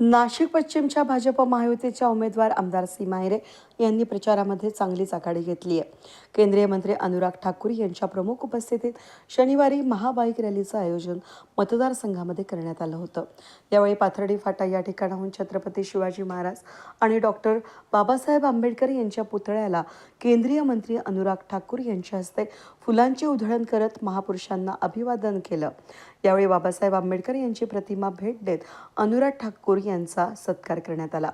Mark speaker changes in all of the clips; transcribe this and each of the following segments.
Speaker 1: नाशिक पश्चिमच्या भाजप महायुतीच्या उमेदवार आमदार सीमा हिरे यांनी प्रचारामध्ये चांगलीच आघाडी घेतली आहे. केंद्रीय मंत्री अनुराग ठाकूर यांच्या प्रमुख उपस्थितीत शनिवारी महाबाईक रॅलीचं आयोजन मतदारसंघामध्ये करण्यात आलं होतं. यावेळी पाथर्डी फाटा या ठिकाणाहून छत्रपती शिवाजी महाराज आणि डॉक्टर बाबासाहेब आंबेडकर यांच्या पुतळ्याला केंद्रीय मंत्री अनुराग ठाकूर यांच्या हस्ते फुलांची उधळण करत महापुरुषांना अभिवादन केलं. यावेळी बाबासाहेब आंबेडकर यांची प्रतिमा भेट देत अनुराग ठाकूर यांचा सत्कार करण्यात आला.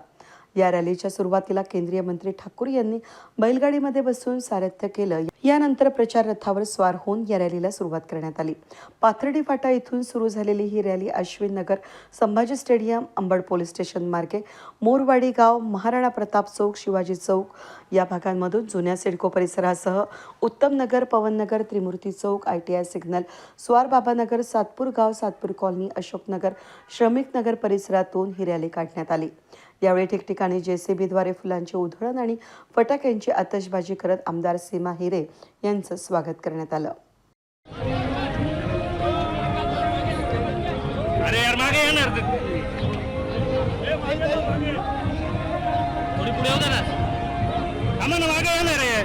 Speaker 1: या रॅलीच्या सुरुवातीला केंद्रीय मंत्री ठाकूर यांनी बैलगाडीमध्ये बसून सारथ्य केलं. यानंतर प्रचार रथावर स्वार होऊन या रॅलीला सुरुवात करण्यात आली. पाथर्डी फाटा इथून सुरू झालेली ही rally Ashwin Nagar Sambhaji stadium Ambad police station मार्गे मोरवाडी गाव महाराणा प्रताप चौक शिवाजी चौक या भागांमधून जुन्या CIDCO परिसरासह Uttam Nagar Pavan Nagar Trimurti Chowk I T I signal स्वार बाबानगर सातपूर गाव सातपूर कॉलनी अशोकनगर श्रमिक नगर परिसरातून ही रॅली काढण्यात आली. यावेळी ठिकठिकाणी जेसीबीद्वारे फुलांचे उधळण आणि फटाक्यांची आतषबाजी करत आमदार सीमा हिरे यांचं स्वागत करण्यात आलं.
Speaker 2: अरे यार मागे येणार थोडी पुढे होता ना. थांबा ना मागे येणार आहे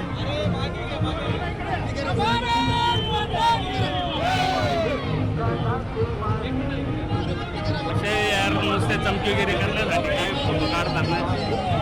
Speaker 2: असे यार नुसते चमकी चमकीगिरी करण्यासाठी. काही फोटो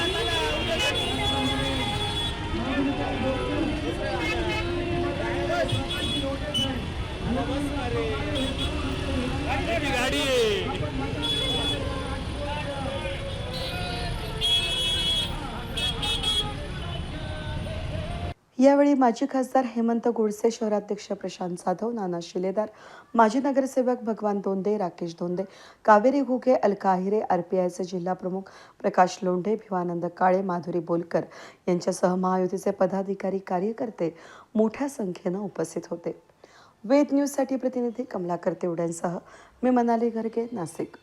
Speaker 2: गाडी
Speaker 1: यावेळी माजी खासदार हेमंत गोडसे शहराध्यक्ष प्रशांत जाधव नाना शिलेदार माजी नगरसेवक भगवान दोंदे राकेश दोंदे कावेरी घुगे अलका आहिरे आरपीआयचे जिल्हा प्रमुख प्रकाश लोंढे भिवानंद काळे माधुरी बोलकर यांच्यासह महायुतीचे पदाधिकारी कार्यकर्ते मोठ्या संख्येनं उपस्थित होते. वेद न्यूजसाठी प्रतिनिधी कमलाकर तेवड्यांसह मी मनाली घरके नाशिक.